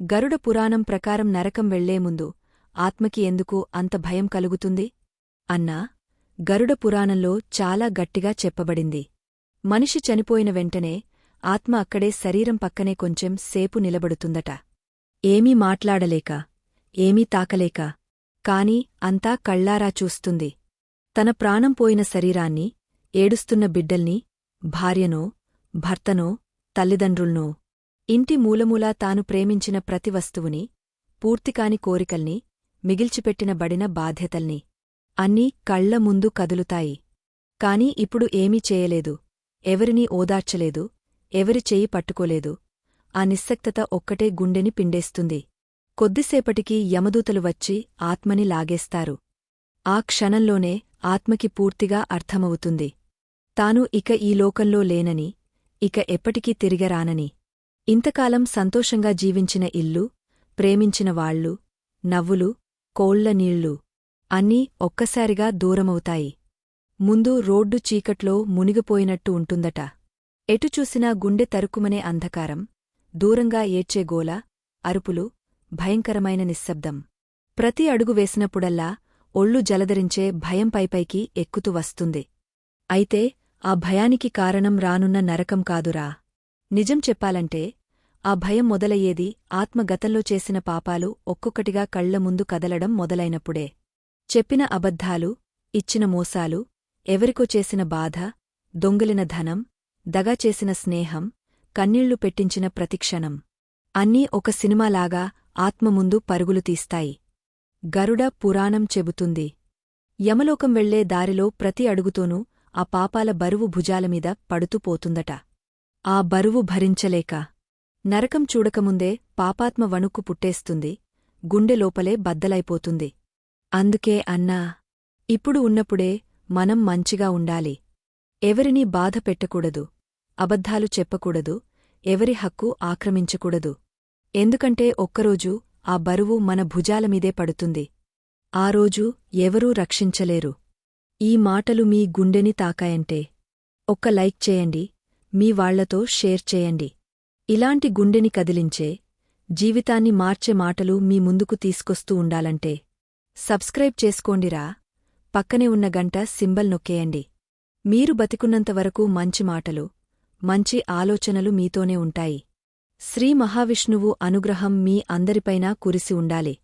గరుడ పురాణం ప్రకారం నరకం వెళ్ళే ముందు ఆత్మకి ఎందుకు అంత భయం కలుగుతుంది? అన్నా గరుడ పురాణంలో చాలా గట్టిగా చెప్పబడింది. మనిషి చనిపోయిన వెంటనే ఆత్మ అక్కడే శరీరం పక్కనే కొంచెం సేపు నిలబడుతుందట. ఏమీ మాట్లాడలేక ఏమీ తాకలేక కాని అంతా కళ్ళారా చూస్తుంది. తన ప్రాణం పోయిన శరీరాన్ని ఏడుస్తున్న బిడ్డల్ని భార్యనో భర్తనో తల్లిదండ్రుల్నో ఇంటి మూలమూలా తాను ప్రేమించిన ప్రతి వస్తువుని పూర్తికాని కోరికల్ని మిగిల్చిపెట్టిన బడిన బాధ్యతల్ని అన్నీ కళ్ళ ముందు కదులుతాయి. కాని ఇప్పుడు ఏమీ చేయలేదు. ఎవరినీ ఓదార్చలేదు. ఎవరి చేయి పట్టుకోలేదు. ఆ నిస్సక్తత ఒక్కటే గుండెని పిండేస్తుంది. కొద్దిసేపటికి యమదూతలు వచ్చి ఆత్మని లాగేస్తారు. ఆ క్షణంలోనే ఆత్మకి పూర్తిగా అర్థమవుతుంది. తాను ఇక ఈ లోకంలో లేనని ఇక ఎప్పటికీ తిరిగరానని. ఇంతకాలం సంతోషంగా జీవించిన ఇల్లు ప్రేమించిన వాళ్ళు నవ్వులు కోళ్ళ నీళ్ళు అన్నీ ఒక్కసారిగా దూరమవుతాయి. ముందు రోడ్డు చీకట్లో మునిగిపోయినట్టు ఉంటుందట. ఎటు చూసినా గుండె తరుక్కుమనే అంధకారం దూరంగా ఏడ్చే గోల అరుపులు భయంకరమైన నిశ్శబ్దం. ప్రతి అడుగు వేసినప్పుడల్లా ఒళ్ళు జలదరించే భయం పైపైకి ఎక్కుతూ వస్తుంది. అయితే ఆ భయానికి కారణం రానున్న నరకం కాదురా. నిజం చెప్పాలంటే ఆ భయం మొదలయ్యేది ఆత్మగతంలో చేసిన పాపాలు ఒక్కొక్కటిగా కళ్ళ ముందు కదలడం మొదలైనప్పుడే. చెప్పిన అబద్ధాలు ఇచ్చిన మోసాలు ఎవరికో చేసిన బాధ దొంగిలిన ధనం దగా చేసిన స్నేహం కన్నీళ్ళు పెట్టించిన ప్రతిక్షణం. అన్నీ ఒక సినిమాలాగా ఆత్మ ముందు పరుగులు తీస్తాయి. గరుడ పురాణం చెబుతుంది. యమలోకం వెళ్ళే దారిలో ప్రతి అడుగుతోనూ ఆ పాపాల బరువు భుజాలమీద పడుతూ పోతుందట. ఆ బరువు భరించలేక నరకం చూడకముందే పాపాత్మ వణుక్కు పుట్టేస్తుంది గుండె లోపలే బద్దలైపోతుంది. అందుకే అన్నా ఇప్పుడు ఉన్నప్పుడే మనం మంచిగా ఉండాలి. ఎవరినీ బాధ పెట్టకూడదు అబద్ధాలు చెప్పకూడదు ఎవరి హక్కు ఆక్రమించకూడదు. ఎందుకంటే ఒక్కరోజు ఆ బరువు మన భుజాలమీదే పడుతుంది. ఆ రోజు ఎవరూ రక్షించలేరు. ఈ మాటలు మీ గుండెని తాకాయంటే ఒక్క లైక్ చేయండి మీ వాళ్ళతో షేర్ చేయండి. ఇలాంటి గుండెని కదిలించే జీవితాన్ని మార్చే మాటలు మీ ముందుకు తీసుకొస్తూ ఉండాలంటే సబ్స్క్రైబ్ చేసుకోండిరా పక్కనే ఉన్న గంట సింబల్ నొక్కేయండి. మీరు బతికున్నంతవరకు మంచి మాటలు మంచి ఆలోచనలు మీతోనే ఉంటాయి. శ్రీ మహావిష్ణువు అనుగ్రహం మీ అందరిపైనా కురిసి ఉండాలి.